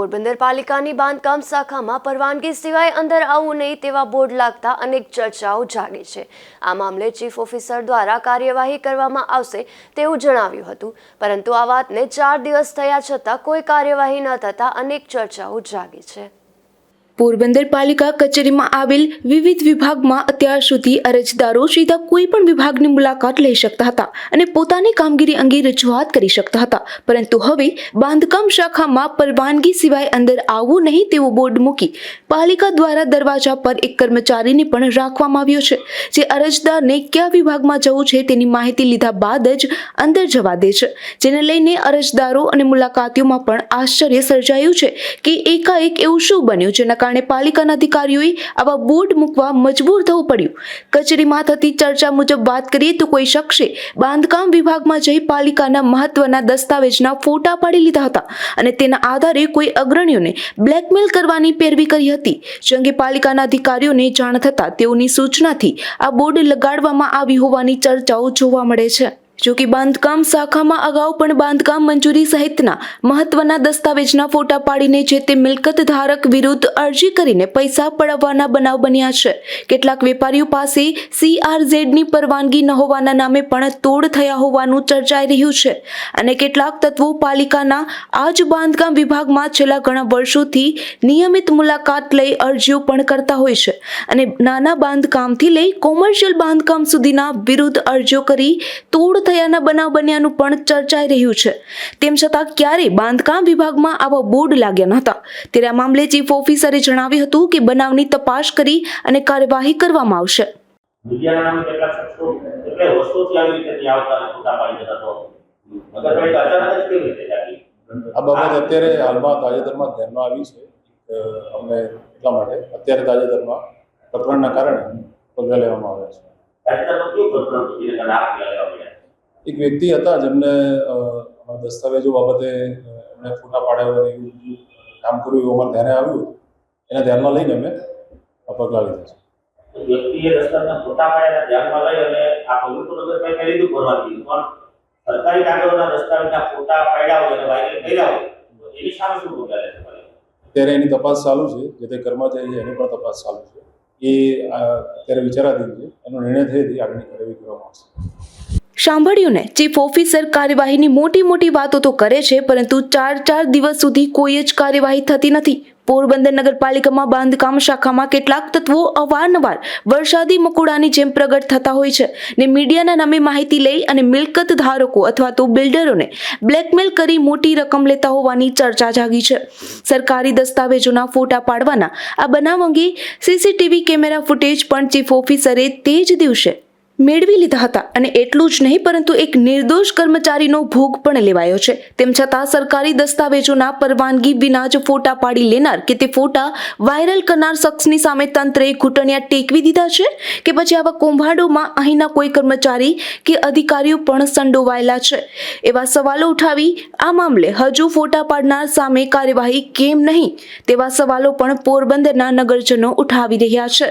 પોરબંદર પાલિકાની બાંધકામ શાખામાં પરવાનગી સિવાય અંદર આવવું નહીં તેવા બોર્ડ લાગતા અનેક ચર્ચાઓ જાગી છે. આ મામલે ચીફ ઓફિસર દ્વારા કાર્યવાહી કરવામાં આવશે તેવું જણાવ્યું હતું. પરંતુ આ વાતને ચાર દિવસ થયા છતાં કોઈ કાર્યવાહી ન થતાં અનેક ચર્ચાઓ જાગી છે. પોરબંદર પાલિકા કચેરીમાં આવેલ વિવિધ વિભાગમાં અત્યાર સુધી અરજદારો સીધા કોઈ પણ વિભાગની મુલાકાત લઈ શકતા હતા અને પોતાની કામગીરી અંગે રજૂઆત કરી શકતા હતા. પરંતુ હવે બાંધકામ શાખામાં પરવાનગી સિવાય અંદર આવવું નહીં તેવો બોર્ડ મૂકી પાલિકા દ્વારા દરવાજા પર એક કર્મચારીને પણ રાખવામાં આવ્યો છે, જે અરજદારને કયા વિભાગમાં જવું છે તેની માહિતી લીધા બાદ જ અંદર જવા દે છે. જેને લઈને અરજદારો અને મુલાકાતીઓમાં પણ આશ્ચર્ય સર્જાયું છે કે એકાએક એવું શું બન્યું જેના કારણે પાલિકાના અધિકારીઓએ આવા બોર્ડ મૂકવા મજબૂર થવું પડ્યું. કચેરીમાં થતી ચર્ચા મુજબ વાત કરીએ તો કોઈ શખ્સે બાંધકામ વિભાગમાં જઈ પાલિકાના મહત્વના દસ્તાવેજના ફોટા પાડી લીધા હતા અને તેના આધારે કોઈ અગ્રણીઓને બ્લેકમેલ કરવાની પેરવી કરી હતી. જે અંગે પાલિકાના અધિકારીઓને જાણ થતાં તેઓની સૂચનાથી આ બોર્ડ લગાડવામાં આવી હોવાની ચર્ચાઓ જોવા મળે છે. જો કે બાંધકામ શાખામાં અગાઉ પણ બાંધકામ મંજૂરી સહિતના મહત્વના દસ્તાવેજના ફોટા પાડીને જે તે મિલકત ધારક વિરુદ્ધ અરજી કરીને પૈસા પડાવવાના બનાવ બન્યા છે. કેટલાક વેપારીઓ પાસે સીઆરઝેડની પરવાનગી ન હોવાના નામે પણ તોડ થયા હોવાનું ચર્ચાઈ રહ્યું છે અને કેટલાક તત્વો પાલિકાના આ જ બાંધકામ વિભાગમાં છેલ્લા ઘણા વર્ષોથી નિયમિત મુલાકાત લઈ અરજીઓ પણ કરતા હોય છે અને નાના બાંધકામથી લઈ કોમર્શિયલ બાંધકામ સુધીના વિરુદ્ધ અરજીઓ કરી તોડ થયાના બનાવ બન્યાનું પણ ચર્ચાઈ રહ્યું છે. તેમ છતાં ક્યારેય બાંધકામ વિભાગમાં આવા બોર્ડ લાગ્યા નહોતા ત્યારે આ મામલે ચીફ ઓફિસરે જણાવ્યું હતું કે બનાવની તપાસ કરી અને કાર્યવાહી કરવામાં આવશે. આ બાબત અત્યારે હાલમાં તાજેતરમાં ધ્યાનમાં આવી છે. અમને એટલા માટે અત્યારે તાજેતરમાં પ્રકરણના કારણે પગલાં લેવામાં આવ્યા છે. એક વ્યક્તિ હતા જેમને દસ્તાવેજો બાબતે એમણે ફોટા પાડ્યા અને એવું કામ કર્યું એવું અમારે ધ્યાને આવ્યું એને ધ્યાનમાં લઈને અમે પગલાં લીધા છે. વ્યક્તિએ દસ્તાવેજના ફોટા પાડ્યા ધ્યાનમાં લઈ અને આ પગલું તો નગરપાલિકાએ લીધું પરવાનગી પણ સરકારી કાગળોના દસ્તાવેજના ફોટા પાડ્યા હોય અને વાયરલ કર્યા હોય એની સામે શું પગલાં અત્યારે એની તપાસ ચાલુ છે. જે તે કર્મચારી છે એની પણ તપાસ ચાલુ છે. એ અત્યારે વિચારાધીન છે. એનો નિર્ણય થયેથી આગળની કાર્યવાહી કરવામાં આવશે. સાંભળ્યું ને, ચીફ ઓફિસર કાર્યવાહીની મોટી મોટી વાતો તો કરે છે, પરંતુ ચાર ચાર દિવસ સુધી કોઈ જ કાર્યવાહી થતી નથી. પોરબંદર નગરપાલિકામાં બાંધકામ શાખામાં કેટલાક તત્વો અવારનવાર વરસાદી મકોડાની જેમ પ્રગટ થતા હોય છે ને મીડિયાના નામે માહિતી લઈ અને મિલકત ધારકો અથવા તો બિલ્ડરોને બ્લેકમેલ કરી મોટી રકમ લેતા હોવાની ચર્ચા જાગી છે. સરકારી દસ્તાવેજોના ફોટા પાડવાના આ બનાવ અંગે સીસીટીવી કેમેરા ફૂટેજ પણ ચીફ ઓફિસરે તે જ દિવસે મેળવી લીધા હતા અને એટલું જ નહીં, પરંતુ એક નિર્દોષ કર્મચારીનો ભોગ પણ લેવાયો છે. તેમ છતાં સરકારી દસ્તાવેજોના પરવાનગી વિના જ ફોટા પાડી લેનાર કે તે ફોટા વાયરલ કરનાર શખ્સની સામે તંત્રે ઘૂંટણિયા ટેકવી દીધા છે કે પછી આવા કૌભાંડોમાં અહીંના કોઈ કર્મચારી કે અધિકારીઓ પણ સંડોવાયેલા છે? એવા સવાલો ઉઠાવી આ મામલે હજુ ફોટા પાડનાર સામે કાર્યવાહી કેમ નહીં તેવા સવાલો પણ પોરબંદરના નગરજનો ઉઠાવી રહ્યા છે.